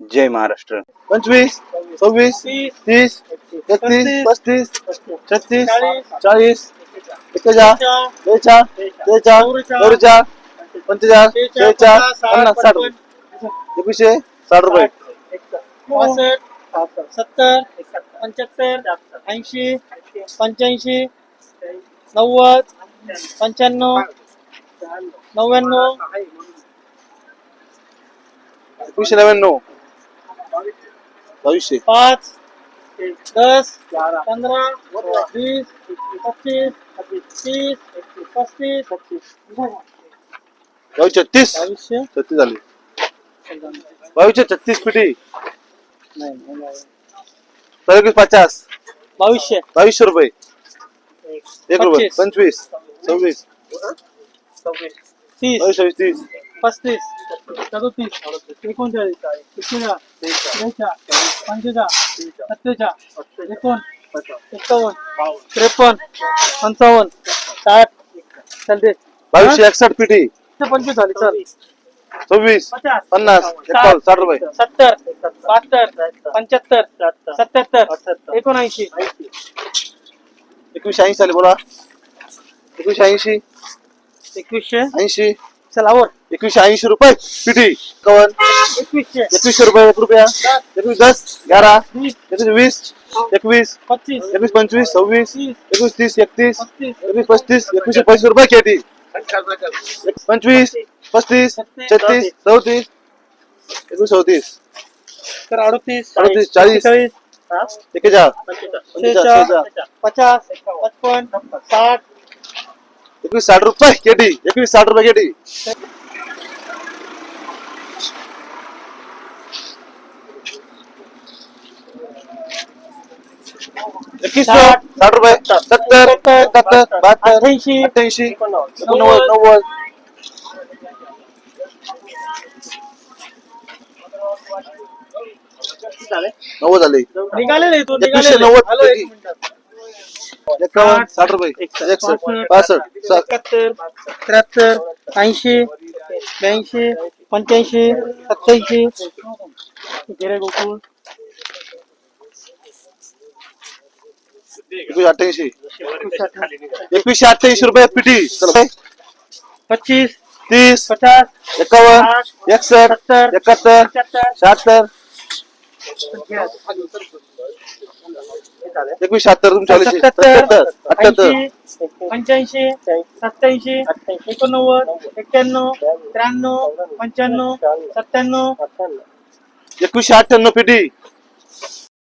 जय महाराष्ट्र. पंचवीस सव्वीस तीस एकतीस पस्तीस छत्तीस चाळीस एकेचाळ बेचाळ त्रेचाळ चौवेचाळ पंचेचाळ शेहेचाळ पन्नास साठ एकवीसशे साठ रुपये. सत्तर पंच्याहत्तर ऐंशी पंच्याऐंशी नव्वद पंच्याण्णव नव्याण्णव. एकवीसशे नव्याण्णव. बावीसशे पाच दस पंधरा वीस पच्चीस तीस पस्तीस बावीसशे तीस बावीसशे छत्तीस झाले. बावीसशे छत्तीस पिटी एकवीस पचास. बावीसशे बावीसशे रुपये. एक रुपये. पंचवीस. सव्वीस. तीस. बावीस सव्वीस तीस. पस्तीस. सदोतीस एकोणचाळीस एकशेचाळ एकोण एक्कावन्न त्रेपन्न पंचावन्न साठ चालते बावीसशे एकसष्ट पिटी पंचवीस झाली चल सव्वीस पन्नास एकावन्न साठ रुपये सत्तर बहात्तर पंच्याहत्तर सत्याहत्तर एकोणऐंशी एकवीसशे ऐंशी आले बोला एकवीसशे ऐंशी एकवीसशे ऐंशी चल आवर एकवीसशे ऐंशी रुपये पिटी कवन. एकवीसशे. एकवीसशे रुपये एक रुपया. एकवीस दस ग्यारह वीस. एकवीस वीस एकवीस. पच्चीस. एकवीस पंचवीस सव्वीस. एकवीस तीस एकतीस. पस्तीस एकवीस पस्तीस एकवीसशे पंचवीस रुपये केटी. पंचवीस पस्तीस छत्तीस चौतीस. एकवीस चौतीस. तर अडतीस. अडतीस, चाळीस. चाळीस एकेचाळ शेहेचाळ पचास. पचपन्न साठ. एकवीस साठ रुपये केटी एकवीस साठ रुपये केटी. एकवीस साठ. रुपये सत्तर एकाहत्तर बहात्तर अठ्ठ्याऐंशी अठ्ठ्याऐंशी एकोणनव्वद नव्वद नव्वद. झाले निघालेले तो एकवीसशे नव्वद एकावन्न साठ रुपये एकसष्ट पासष्ट साठ. एकाहत्तर त्र्याहत्तर ऐंशी ब्याऐंशी पंच्याऐंशी सत्याऐंशी. गिरे गोकुळ. एकवीस अठ्ठ्याऐंशी. एकवीसशे अठ्ठ्याऐंशी. रुपये पिटी. पच्चीस तीस पचास एकावन्न एकसष्ट एकाहत्तर शहात्तर. एकवीस शहात्तर तुमच्या अठ्याहत्तर ऐंशी पंच्याऐंशी सत्याऐंशी एकोणनव्वद एक्क्याण्णव त्र्याण्णव पंच्याण्णव सत्त्याण्णव. एकवीसशे अठ्ठ्याण्णव पिटी